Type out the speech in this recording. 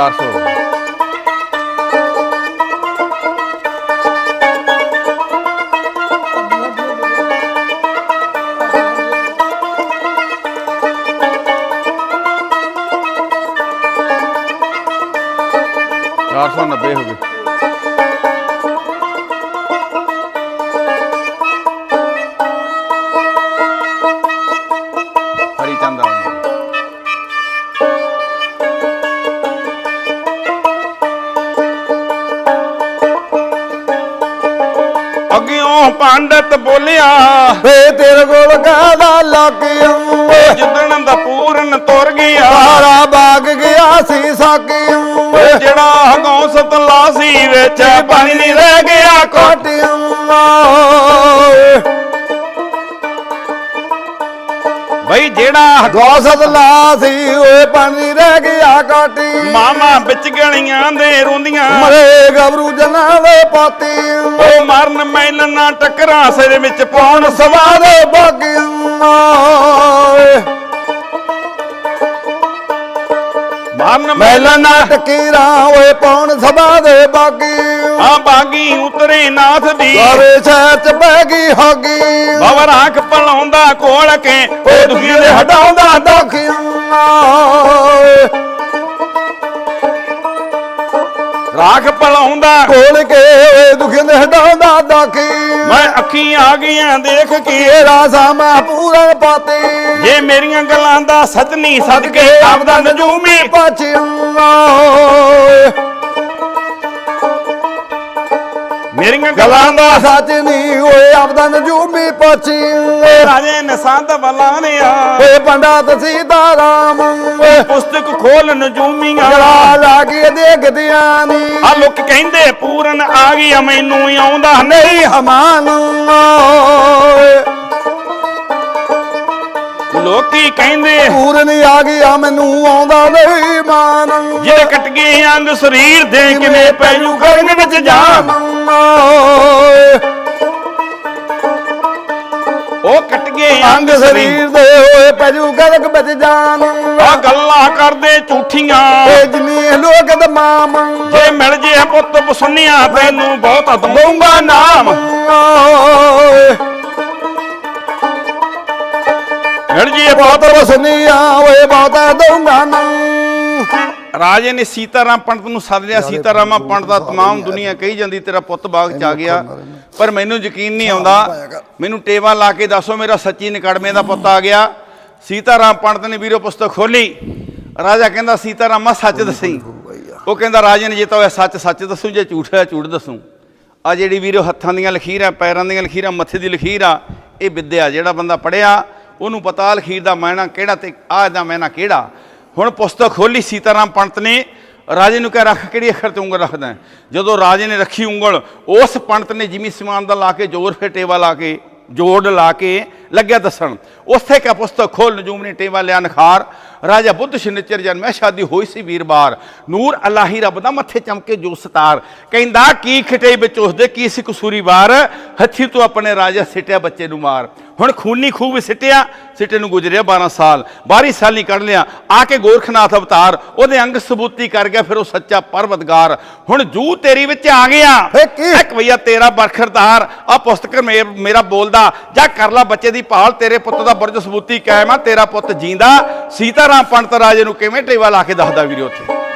400 490 ਹੋ ਗਏ ਅੱਗਿਓਂ ਪੰਡਤ ਬੋਲਿਆ ਵੇ ਤੇਰੇ ਕੋਲ ਲੱਕਿਆ ਓ ਜਿੱਦਣ ਦਾ ਪੂਰਨ ਤੁਰ ਗਿਆ ਸਾਰਾ ਬਾਗ ਗਿਆ ਸੀ ਓ ਜਿਹੜਾ ਹਗੌਸਤ ਲਾਸੀ ਵਿੱਚ ਪਾਣੀ ਨਹੀਂ ਰਹਿ ਗਿਆ ਕੋਟ ਬਈ ਜਿਹੜਾ ਗੋਸਤ ਲਾ ਸੀ ਓਏ ਪਾਣੀ ਰਹਿ ਗਿਆ ਕਾਟੀ ਮਾਮਾ ਵਿੱਚ ਗਲੀਆਂ ਦੇ ਰੋਂਦੀਆਂ। ਮਰੇ ਗਬਰੂ ਜਨਾਂ ਦੇ ਪਾਤੀ ਨਾ ਟੱਕਰਾਂ ਸਿਰ ਵਿੱਚ ਪਾਉਣ ਸਵਾ ਸਵਾਦ ਬਾਗੀਆਂ ਮੈਲਨ ਮੈਲਨ ਨਾ ਟਕੀਰਾਂ ਓਏ ਪੌਣ ਸਭਾ ਦੇ ਬਾਗੀ। ਆ ਬਾਗੀ ਉਤਰੇ ਨਾਥ ਦੀ। ਸਾਰੇ ਸ਼ਹਿਰ ਚ ਬਹਿ ਗਈ ਹੋਗੀ। ਬਵ ਰਾਖ ਪਲਾਉਂਦਾ ਕੋਲ ਕੇ ਓ ਦੁਖੀਆਂ ਦੇ ਹਟਾਉਂਦਾ ਦੁਖੀਆਂ ਰਾਖ ਪਲਾਉਂਦਾ ਕੋਲ ਕੇ ਓਏ ਦੁਖੀਆਂ ਦੇ ਹਟਾਉਂਦਾ ਦੁਖੀ। ਮੈਂ ਅੱਖੀਂ ਆ ਗਈਆਂ ਦੇਖ ਕੇ ਤੇਰਾ ਸਾਮਾ ਪੂਰਨ ਪਾਤੀ। ਜੇ ਮੇਰੀਆਂ ਗੱਲਾਂ ਦਾ ਸੱਚਨੀ ਸਦਕੇ ਆਪਦਾ ਨਜੂਮੀ ਪਾਚੀਆਂ ਮੇਰੀਆਂ ਗੱਲਾਂ ਦਾ ਸੱਚ ਨਹੀਂ ਓਏ ਆਪਦਾ ਨਜੂਮੀ ਪਾਚੀ ਰਾਜੇ ਨੇ ਸੰਤ ਬਲਾਨਿਆ ਓਏ ਪੰਡਤ ਸੀਤਾ ਰਾਮ ਓਏ ਪੁਸਤਕ ਖੋਲ ਨਜੂਮੀਆਂ। ਜਲਾ ਲਾਗੀ ਦੇਖਦਿਆਂ ਨੀ। ਆ ਲੋਕ ਕਹਿੰਦੇ ਪੂਰਨ ਆ ਗਿਆ ਮੈਨੂੰ ਆਉਂਦਾ ਨਹੀਂ ਨਹੀਂ ਹਮਾਨ ਓਏ ਲੋਕੀ ਕਹਿੰਦੇ ਪੂਰਨ ਆ ਗਿਆ ਮੈਨੂੰ ਆਉਂਦਾ ਨਹੀਂ ਮਾਨ। ਜਿਹੜੇ ਕੱਟ ਗਏ ਅੰਗ ਸਰੀਰ ਦੇ ਕਿਵੇਂ ਪੈ ਜੂ ਗਰਮ ਵਿੱਚ ਜਾਨ? ਉਹ ਕੱਟ ਗਏ ਅੰਗ ਸਰੀਰ। ਦੇ ਹੋਏ ਪੈਜੂ ਗਲਕ ਵਿੱਚ ਜਾਨ। ਆ ਗੱਲਾਂ ਕਰਦੇ ਝੂਠੀਆਂ। ਏ ਜਿਨੀ ਲੋਕ ਦਾ ਮਾਮ ਜੇ ਮਿਲ ਜੇ ਪੁੱਤ ਬਸੁੰਨਿਆ ਤੈਨੂੰ ਬਹੁਤ ਦਊਂਗਾ ਨਾਮ। ਓਏ। ਮਿਲ ਜੇ ਬਹੁਤ ਰਸਨੀਆ ਓਏ ਬਹੁਤਾ ਦਊਂਗਾ ਨਾ ਰਾਜੇ ਨੇ ਸੀਤਾਰਾਮ ਪੰਡਤ ਨੂੰ ਸੱਦ ਲਿਆ। ਸੀਤਾਰਾਮਾ ਪੰਡਤ ਦਾ ਤਮਾਮ ਦੁਨੀਆ ਕਹੀ ਜਾਂਦੀ ਤੇਰਾ ਪੁੱਤ ਬਾਗ ਚ ਆ ਗਿਆ। ਪਰ ਮੈਨੂੰ ਯਕੀਨ ਨਹੀਂ ਆਉਂਦਾ। ਮੈਨੂੰ ਟੇਵਾ ਲਾ ਕੇ ਦੱਸੋ ਮੇਰਾ ਸੱਚੀ ਨਿਕੜਮੇ ਦਾ ਪੁੱਤ ਆ ਗਿਆ। ਸੀਤਾਰਾਮ ਪੰਡਤ ਨੇ ਵੀਰੋ ਪੁਸਤਕ ਖੋਲੀ ਰਾਜਾ ਕਹਿੰਦਾ ਸੀਤਾਰਾਮਾ ਸੱਚ ਦੱਸੀ? ਉਹ ਕਹਿੰਦਾ ਰਾਜੇ ਨੇ ਜੇ ਤਾਂ ਹੋਇਆ ਸੱਚ ਸੱਚ ਦੱਸੂ ਜੇ ਝੂਠ ਹੋਇਆ ਝੂਠ ਦੱਸੂ। ਆ ਜਿਹੜੀ ਵੀਰੋ ਹੱਥਾਂ ਦੀਆਂ ਲਖੀਰਾਂ ਪੈਰਾਂ ਦੀਆਂ ਲਖੀਰਾਂ ਮੱਥੇ ਦੀ ਲਖੀਰ ਆ ਇਹ ਵਿਦਿਆ ਜਿਹੜਾ ਬੰਦਾ ਪੜਿਆ ਉਹਨੂੰ ਪਤਾ ਲਖੀਰ ਦਾ ਮਾਇਨਾ ਕਿਹੜਾ ਤੇ ਆਹ ਦਾ ਮਾਇਨਾ ਕਿਹੜਾ। ਹੁਣ ਪੁਸਤਕ ਖੋਲੀ, ਸੀਤਾਰਾਮ ਪੰਡਤ ਨੇ, ਰਾਜੇ ਨੂੰ ਕਹਿ, ਰੱਖ ਕਿਹੜੀ ਅੱਖਰ ਤੇ ਉਂਗਲ ਰੱਖਦਾ ਜਦੋਂ ਰਾਜੇ ਨੇ ਰੱਖੀ ਉਂਗਲ, ਉਸ ਪੰਡਤ ਨੇ ਜਿਮੀ ਸਮਾਨ ਦਾ ਲਾ ਕੇ, ਜ਼ੋਰ ਫੇ ਟੇਵਾ ਲਾ ਕੇ, ਜੋੜ ਲਾ ਕੇ, ਲੱਗਿਆ ਦੱਸਣ। ਉਸੇ ਕਾ ਪੁਸਤਕ ਖੋਲ ਨਜੂਮ ਨੇ ਟੇਵਾ ਲਿਆ, ਨਖਾਰ। ਰਾਜਾ ਬੁੱਧ ਸ਼ਨਿਚਰ ਜਨਮੈ ਸ਼ਾਦੀ ਹੋਈ ਸੀ ਵੀਰਵਾਰ ਨੂਰ ਅੱਲਾਹੀ ਰੱਬ ਦਾ ਮੱਥੇ ਚਮਕੇ ਜੋ ਸਤਾਰ। ਕਹਿੰਦਾ ਕੀ ਖਟੇ ਵਿੱਚ ਉਸਦੇ ਕੀ ਸੀ ਕਸੂਰੀ ਵਾਰ? ਹੱਥੀ ਤੋਂ ਆਪਣੇ ਰਾਜਾ ਸਿੱਟਿਆ ਬੱਚੇ ਨੂੰ ਮਾਰ। ਹੁਣ ਖੂਨੀ ਖੂਬ ਸਿੱਟਿਆ ਸਿੱਟੇ ਨੂੰ ਗੁਜ਼ਰਿਆ 12 ਸਾਲ। 12 ਸਾਲੀ ਕੱਢ ਲਿਆ ਆ ਕੇ ਗੋਰਖਨਾਥ ਅਵਤਾਰ ਉਹਦੇ ਅੰਗ ਸਬੂਤੀ ਕਰ ਗਿਆ ਫਿਰ ਉਹ ਸੱਚਾ ਪਰਵਤਗਾਰ। ਹੁਣ ਜੂ ਤੇਰੀ ਵਿੱਚ ਆ ਗਿਆ? ਇੱਕ ਭਈਆ ਤੇਰਾ ਬਰਖਰਦਾਰ ਆ ਪੁਸਤਕ ਮੇ- ਮੇਰਾ ਬੋਲਦਾ ਜਾ ਕਰ ਲਾ ਬੱਚੇ ਦੀ ਭਾਲ ਤੇਰੇ ਪੁੱਤ ਦਾ ਬਰਜ ਸਬੂਤੀ ਕਾਇਮ ਆ ਤੇਰਾ ਪੁੱਤ ਜੀਂਦਾ ਸੀਤਾਰਾਮ ਪੰਡਤ ਰਾਜੇ ਨੂੰ ਕਿਵੇਂ ਟੇਵਾ ਲਾ ਕੇ ਦੱਸਦਾ ਵੀਰੇ ਉੱਥੇ?